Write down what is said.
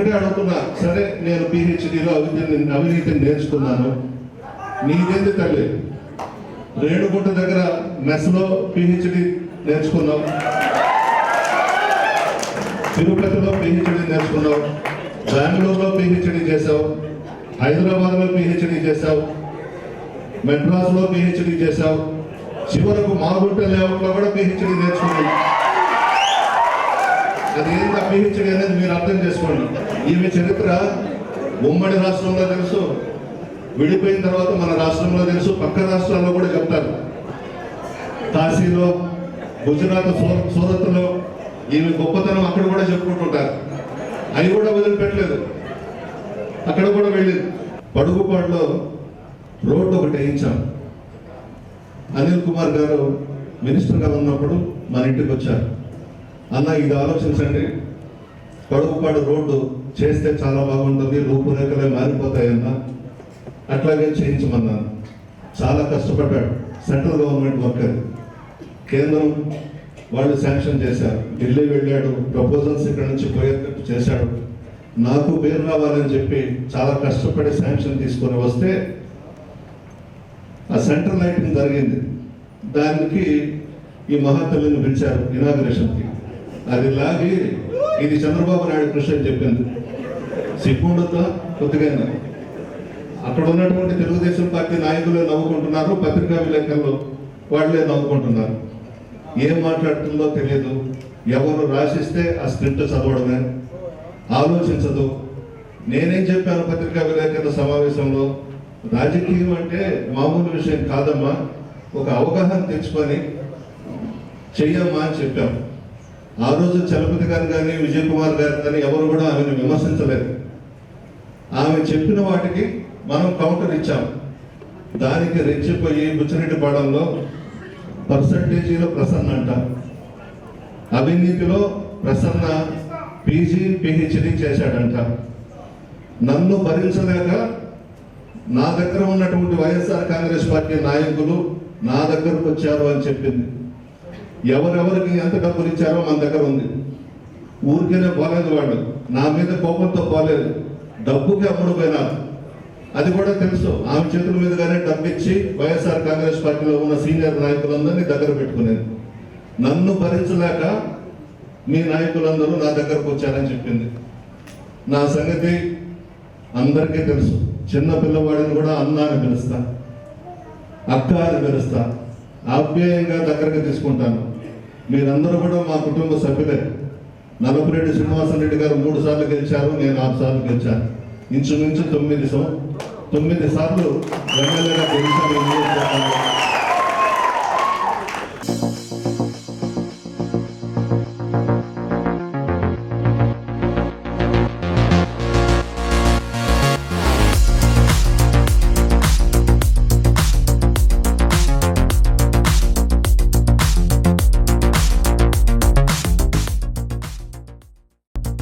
అక్కడే అడుగుతున్నా సరే నేను పిహెచ్డిలో అవినీతి అవినీతిని నేర్చుకున్నాను. నీదేంది తల్లి? రేణుగుంట దగ్గర మెస్లో పిహెచ్డి నేర్చుకున్నావు. తిరుపతిలో పిహెచ్డి నేర్చుకున్నావు. బెంగళూరులో పిహెచ్డి చేసావు హైదరాబాద్లో పిహెచ్డి చేసావు మెడ్రాస్లో పిహెచ్డి చేసావు చివరకు మాగుంట లేఅవుట్లో కూడా పిహెచ్డి నేర్చుకున్నావు. అది ఏంటి ఆ అనేది మీరు అర్థం చేసుకోండి. ఈమె చరిత్ర ఉమ్మడి రాష్ట్రంలో తెలుసు విడిపోయిన తర్వాత మన రాష్ట్రంలో తెలుసు పక్క రాష్ట్రాల్లో కూడా చెప్తారు. కాశీలో గుజరాత్ సూరత్లో ఈమె గొప్పతనం అక్కడ కూడా చెప్పుకుంటుంటారు. అవి కూడా వదిలిపెట్టలేదు. అక్కడ కూడా వెళ్ళింది. పడుగుపాడులో రోడ్డు ఒకటి వేయించాం. అనిల్ కుమార్ గారు మినిస్టర్గా ఉన్నప్పుడు మన ఇంటికి వచ్చారు. అన్న ఇది ఆలోచించండి. పడుగుపాడు రోడ్డు చేస్తే చాలా బాగుంటుంది రూపురేఖలే మారిపోతాయన్న. అట్లాగే చేయించమన్నాను చాలా కష్టపడ్డాడు. Central government worker. కేంద్రం వాళ్ళు శాంక్షన్ చేశారు. ఢిల్లీ వెళ్ళాడు. ప్రపోజల్స్ ఇక్కడ నుంచి పోయేటట్టు చేశాడు. నాకు పేరు రావాలని చెప్పి చాలా కష్టపడి శాంక్షన్ తీసుకొని వస్తే ఆ సెంట్రల్ లైటింగ్ జరిగింది. దానికి ఈ మహాతల్లిని పిలిచారు. ఇనాగ్రేషన్కి. అది లాగి. ఇది చంద్రబాబు నాయుడు కృషి అని చెప్పింది సిగ్గుండతో కొద్దిగా అక్కడ ఉన్నటువంటి తెలుగుదేశం పార్టీ నాయకులే నవ్వుకుంటున్నారు పత్రికా విలేకరులు వాళ్ళే నవ్వుకుంటున్నారు. ఏం మాట్లాడుతుందో తెలియదు. ఎవరు రాసిస్తే ఆ స్క్రిప్ట్ చదవడమే. ఆలోచించదు. నేనేం చెప్పాను పత్రికా విలేకరుల సమావేశంలో? రాజకీయం అంటే మామూలు విషయం కాదమ్మా. ఒక అవగాహన తెచ్చుకొని చెయ్యమ్మా అని చెప్పాము ఆ రోజు చలపతి గారు కానీ విజయ్ కుమార్ గారు కానీ ఎవరు కూడా ఆమెను విమర్శించలేదు. ఆమె చెప్పిన వాటికి మనం కౌంటర్ ఇచ్చాం. దానికి రెచ్చిపోయి బుచ్చిరెడ్డిపాడంలో పర్సంటేజీలో ప్రసన్న అంట. అవినీతిలో ప్రసన్న పీజీ పిహెచ్డి చేశాడంట. నన్ను భరించలేక నా దగ్గర ఉన్నటువంటి వైఎస్ఆర్ కాంగ్రెస్ పార్టీ నాయకులు నా దగ్గరకు వచ్చారు అని చెప్పింది. ఎవరెవరికి ఎంత డబ్బులు ఇచ్చారో మన దగ్గర ఉంది. ఊరికేనే పోలేదు వాళ్ళు. నా మీద కోపంతో పోలేదు డబ్బుకి అమ్ముడు అది కూడా తెలుసు. ఆమె చేతుల మీదుగానే డబ్బు ఇచ్చి వైఎస్ఆర్ కాంగ్రెస్ పార్టీలో ఉన్న సీనియర్ నాయకులందరినీ దగ్గర పెట్టుకునేది. నన్ను భరించలేక మీ నాయకులందరూ నా దగ్గరకు వచ్చారని చెప్పింది. నా సంగతి అందరికీ తెలుసు. చిన్న పిల్లవాడిని కూడా అన్న అని పిలుస్తా. అక్క అని పిలుస్తా. ఆప్యాయంగా దగ్గరకు తీసుకుంటాను. మీరందరూ కూడా మా కుటుంబ సభ్యులే. నలపరెడ్డి శ్రీనివాసరెడ్డి గారు మూడు సార్లు గెలిచారు నేను ఆరు సార్లు గెలిచాను. ఇంచుమించు తొమ్మిది సం తొమ్మిది సార్లు ఎమ్మెల్యేగా గెలిచాను